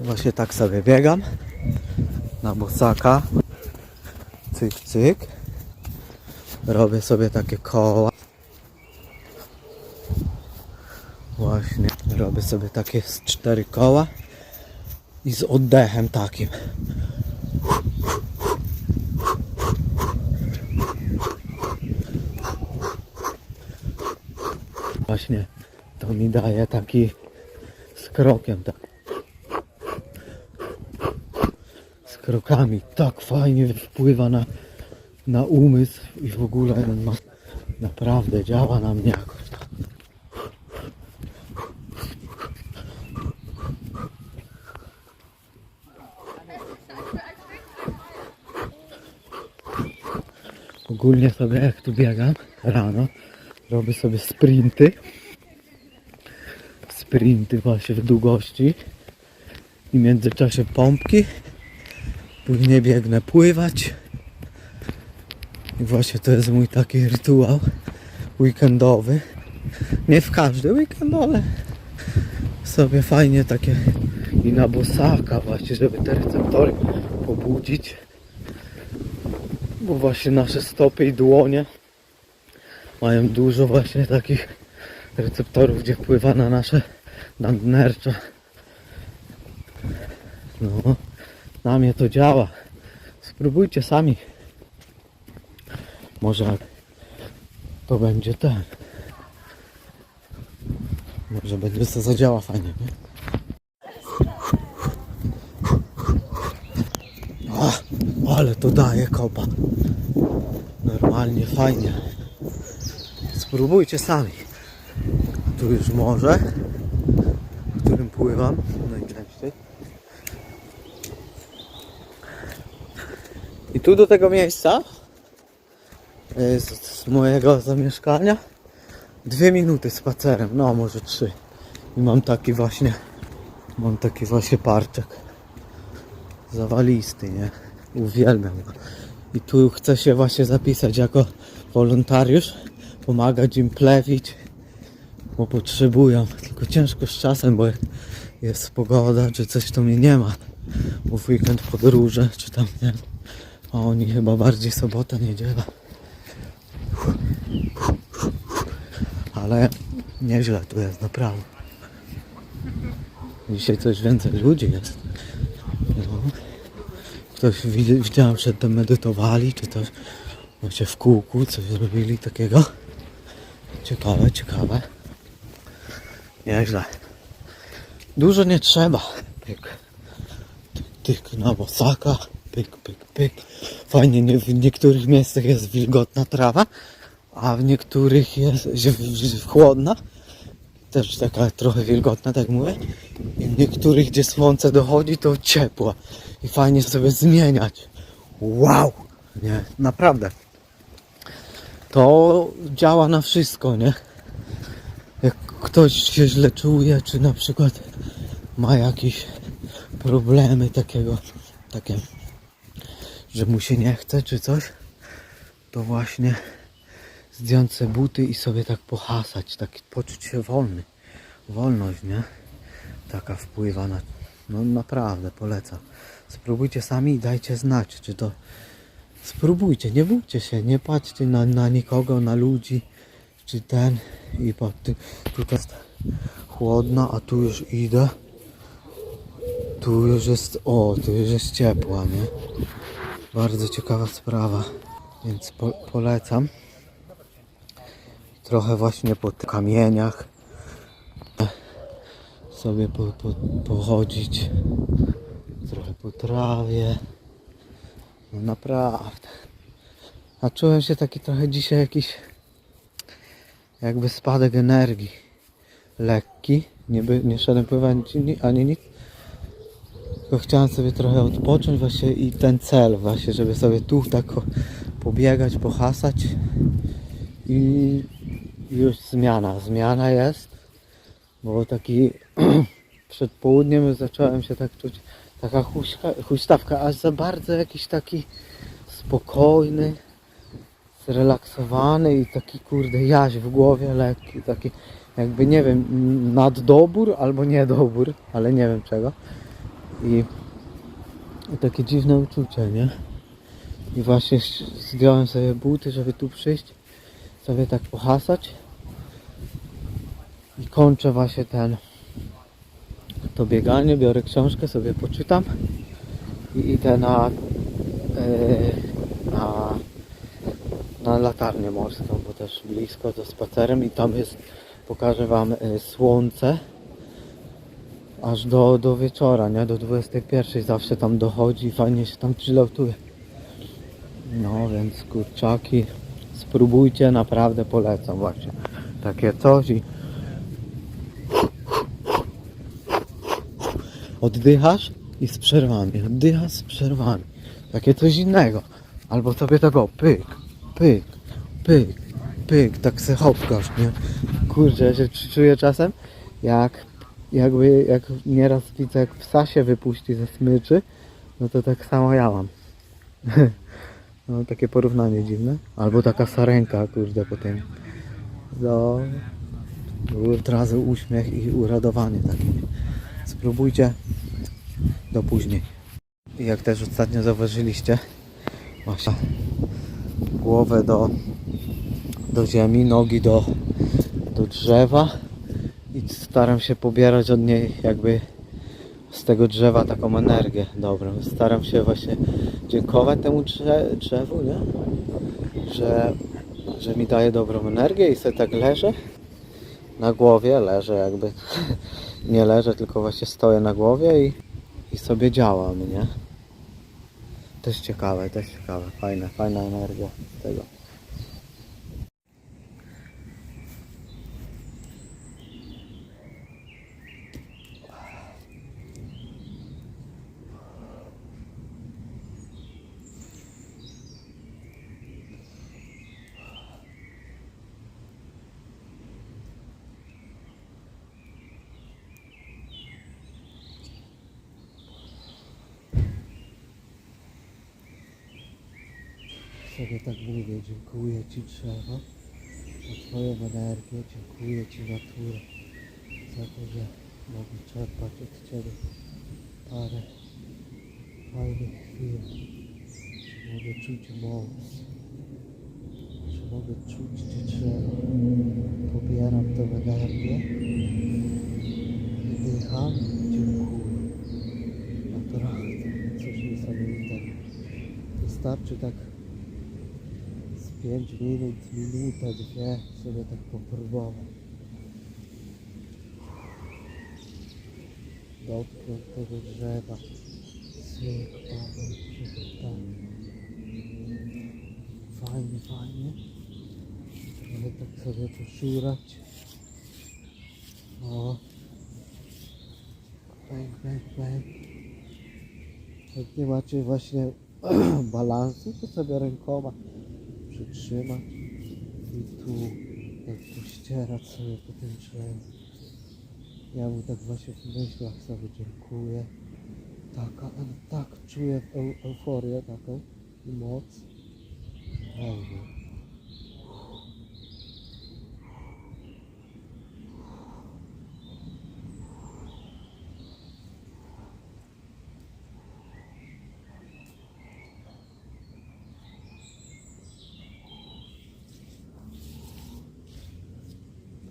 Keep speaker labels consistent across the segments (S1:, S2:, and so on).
S1: Właśnie tak sobie biegam na bosaka. Cyk, cyk. Robię sobie takie koła. Właśnie robię sobie takie z cztery koła i z oddechem takim. Właśnie to mi daje taki z krokiem tak. Z krokami tak fajnie wpływa na, na umysł i w ogóle ma, naprawdę działa na mnie jakoś tak. Ogólnie sobie jak tu biegam rano, robię sobie sprinty. Sprinty właśnie w długości. I w międzyczasie pompki. Później biegnę pływać. I właśnie to jest mój taki rytuał weekendowy. Nie w każdy weekend, ale sobie fajnie takie i na bosaka właśnie, żeby te receptory pobudzić bo właśnie nasze stopy i dłonie mają dużo właśnie takich receptorów, gdzie wpływa na nasze nadnercza. No, na mnie to działa. Spróbujcie sami. Może to będzie ten. Może będzie to zadziała fajnie, nie? O, ale to daje kopa. Normalnie, fajnie. Spróbujcie sami. Tu już morze, w którym pływam Tu do tego miejsca y, z, mojego zamieszkania dwie minuty spacerem, no może trzy. I mam taki właśnie, mam taki właśnie parczek zawalisty, nie? Uwielbiam go. I tu chcę się właśnie zapisać jako wolontariusz, pomagać im plewić, bo potrzebują. Tylko ciężko z czasem, bo jest pogoda, czy coś to mnie nie ma. Bo w weekend podróże, czy tam nie. Oni chyba bardziej sobota, niedziela. Ale nieźle tu jest, naprawdę. Dzisiaj coś więcej ludzi jest. No. Ktoś wi- widziałem, to medytowali, czy też właśnie w kółku coś zrobili takiego. Ciekawe, ciekawe. Nieźle. Dużo nie trzeba. Tyk, tyk na bosaka. Pyk, pyk, pyk. Fajnie, nie, w niektórych miejscach jest wilgotna trawa, a w niektórych jest chłodna. Też taka trochę wilgotna, tak mówię. I w niektórych, gdzie słońce dochodzi, to ciepła. I fajnie sobie zmieniać. Wow! Nie, naprawdę. To działa na wszystko, nie? Jak ktoś się źle czuje, czy na przykład ma jakieś problemy takiego, takie, że mu się nie chce, czy coś, to właśnie zdjąć sobie buty i sobie tak pohasać, tak poczuć się wolny. Wolność, nie? Taka wpływa na... No naprawdę, polecam. Spróbujcie sami i dajcie znać, czy to... Spróbujcie, nie bójcie się, nie patrzcie na, na nikogo, na ludzi, czy ten i po, ty, tutaj jest chłodno, a tu już idę. Tu już jest, o, tu już jest ciepła, nie? Bardzo ciekawa sprawa, więc po, polecam. Trochę właśnie po tych kamieniach sobie po, po, pochodzić. Trochę po trawie. No naprawdę. A czułem się taki trochę dzisiaj jakiś jakby spadek energii. Lekki. Nie, by, nie szedłem pływać ani, ani nic tylko chciałem sobie trochę odpocząć właśnie i ten cel właśnie, żeby sobie tu tak pobiegać, pohasać i już zmiana, zmiana jest, bo taki przed południem zacząłem się tak czuć, taka huśka, huśtawka, aż za bardzo jakiś taki spokojny, zrelaksowany i taki kurde jaź w głowie lekki, taki jakby nie wiem, naddobór albo niedobór, ale nie wiem czego. I, takie dziwne uczucie, nie? I właśnie zdjąłem sobie buty, żeby tu przyjść, sobie tak pohasać. I kończę właśnie ten to bieganie, biorę książkę, sobie poczytam i idę na, yy, na, na latarnię morską, bo też blisko to spacerem i tam jest, pokażę wam yy, słońce aż do, do wieczora, nie? Do 21 zawsze tam dochodzi fajnie się tam chilloutuje. No więc kurczaki, spróbujcie, naprawdę polecam właśnie takie coś i oddychasz i z przerwami, oddychasz z przerwami. Takie coś innego. Albo sobie tego pyk, pyk, pyk, pyk, tak se hopkasz, nie? Kurczę, ja się czuję czasem jak jakby, jak nieraz widzę jak psa się wypuści ze smyczy, no to tak samo ja mam. No takie porównanie dziwne. Albo taka sarenka, kurde, po tym. No, od razu uśmiech i uradowanie takie. Spróbujcie do później. I jak też ostatnio zauważyliście, właśnie głowę do, do ziemi, nogi do, do drzewa staram się pobierać od niej jakby z tego drzewa taką energię dobrą. Staram się właśnie dziękować temu drze- drzewu, nie? Że, że mi daje dobrą energię i sobie tak leżę na głowie, leżę jakby nie leżę, tylko właśnie stoję na głowie i, i sobie działam, nie? Też ciekawe, też ciekawe, fajna, fajna energia tego. Sobie tak mówię, dziękuję Ci drzewo za Twoją energię, dziękuję Ci naturę za to, że mogę czerpać od Ciebie parę fajnych chwil, że mogę czuć moc, że mogę czuć Cię drzewo, pobieram tę energię, i dziękuję. Naprawdę, coś niesamowitego. Wystarczy tak 5 minut, minutę, dwie sobie tak popróbować. Dotknąć tego drzewa. Fajnie, fajnie. Trochę tak sobie poszurać. O. Bang, bang, bang. Jak nie macie właśnie balansu, to sobie rękoma przytrzymać i tu tak pościerać sobie po tym drzewie. Ja mu tak właśnie w myślach sobie dziękuję. Taka, tak czuję eu, euforię taką i moc. Fajnie.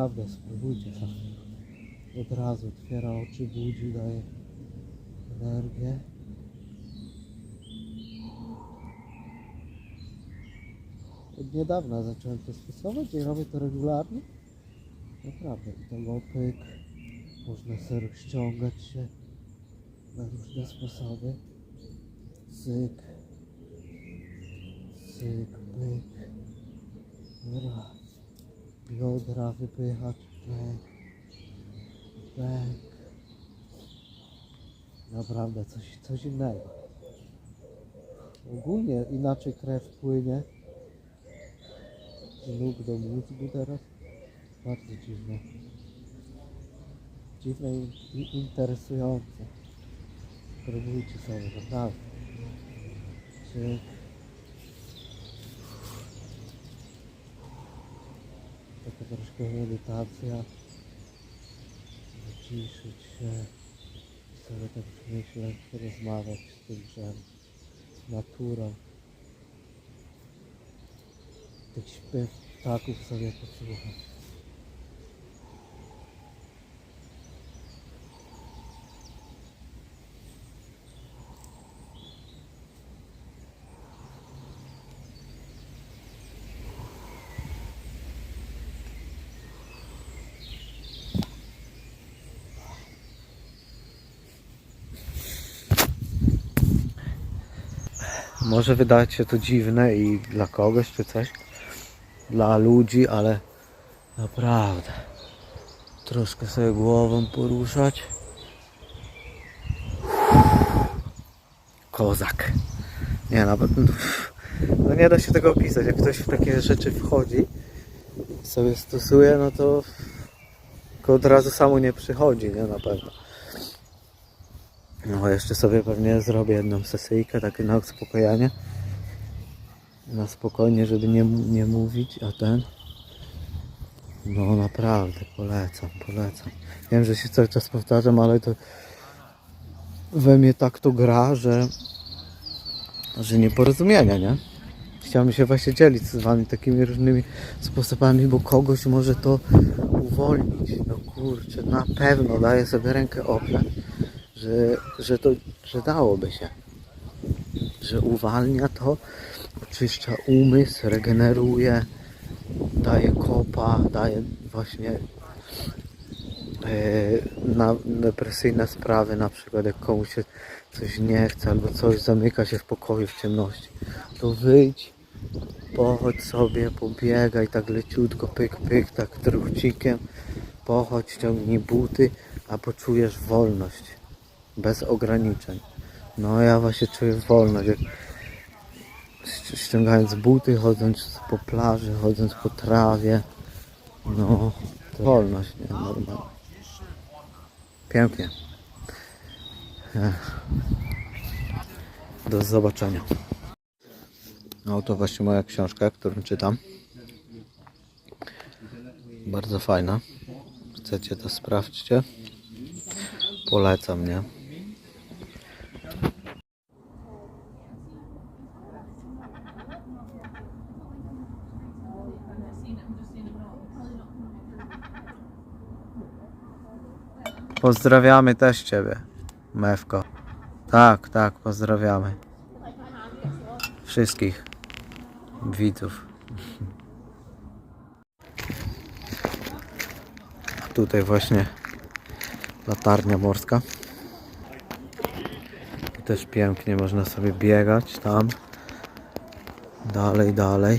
S1: Prawda, spróbujcie sam. Od razu otwiera oczy, budzi, daje energię. Od niedawna zacząłem to stosować i robię to regularnie. Naprawdę, i ten opyk, można sobie ściągać się na różne sposoby. Syk, syk, pyk, raz biodra wypychać, bęk, bęk. Naprawdę coś, coś innego. Ogólnie inaczej krew płynie nóg do mózgu teraz. Bardzo dziwne. Dziwne i interesujące. Spróbujcie sobie, naprawdę. Cyk. Taka troszkę medytacja, wyciszyć się, sobie tak myślę, porozmawiać z tym drzewem, z naturą. Tych śpiew ptaków sobie posłuchać. Może wydać się to dziwne i dla kogoś czy coś, dla ludzi, ale naprawdę troszkę sobie głową poruszać. Kozak. Nie, nawet no nie da się tego opisać. Jak ktoś w takie rzeczy wchodzi, sobie stosuje, no to od razu samo nie przychodzi, nie? Na pewno. No jeszcze sobie pewnie zrobię jedną sesyjkę, takie na uspokojenie. Na spokojnie, żeby nie, nie mówić, a ten... No naprawdę, polecam, polecam. Wiem, że się cały czas powtarzam, ale to we mnie tak to gra, że, że nieporozumienia, nie? Chciałbym się właśnie dzielić z wami takimi różnymi sposobami, bo kogoś może to uwolnić. No kurczę, na pewno daję sobie rękę obrać że, że to że dałoby się. Że uwalnia to, oczyszcza umysł, regeneruje, daje kopa, daje właśnie e, na depresyjne sprawy, na przykład jak komuś się coś nie chce albo coś zamyka się w pokoju w ciemności, to wyjdź, pochodź sobie, pobiegaj tak leciutko, pyk, pyk, tak truchcikiem, pochodź, ściągnij buty, a poczujesz wolność bez ograniczeń. No ja właśnie czuję wolność, jak ści- ściągając buty, chodząc po plaży, chodząc po trawie. No, wolność, nie? Normalnie. Pięknie. Do zobaczenia. No to właśnie moja książka, którą czytam. Bardzo fajna. Chcecie to sprawdźcie. Polecam, nie? Pozdrawiamy też Ciebie, Mewko. Tak, tak, pozdrawiamy. Wszystkich widzów. Tutaj właśnie latarnia morska. I też pięknie można sobie biegać tam. Dalej, dalej.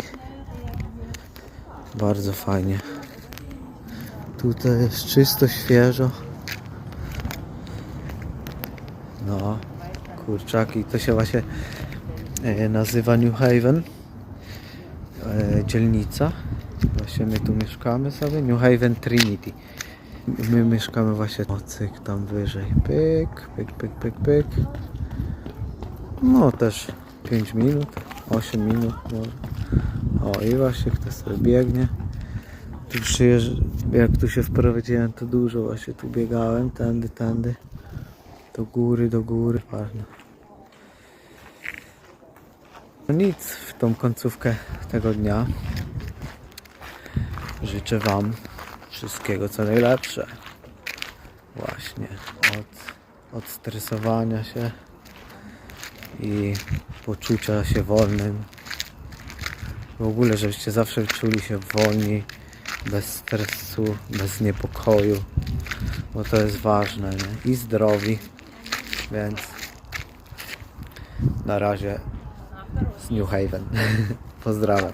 S1: Bardzo fajnie. Tutaj jest czysto, świeżo. No, kurczaki. To się właśnie e, nazywa New Haven. E, dzielnica. Właśnie my tu mieszkamy sobie. New Haven Trinity. My mieszkamy właśnie o cyk tam wyżej. Pyk, pyk, pyk, pyk, pyk. No też 5 minut, 8 minut może. O i właśnie ktoś sobie biegnie. Tu przyjeżdż... jak tu się wprowadziłem to dużo właśnie tu biegałem, tędy, tędy. Do góry, do góry. Ważne. Nic, w tą końcówkę tego dnia życzę Wam wszystkiego co najlepsze. Właśnie od, od stresowania się i poczucia się wolnym. W ogóle, żebyście zawsze czuli się wolni, bez stresu, bez niepokoju, bo to jest ważne, nie? I zdrowi, więc na razie z New Haven. Pozdrawiam.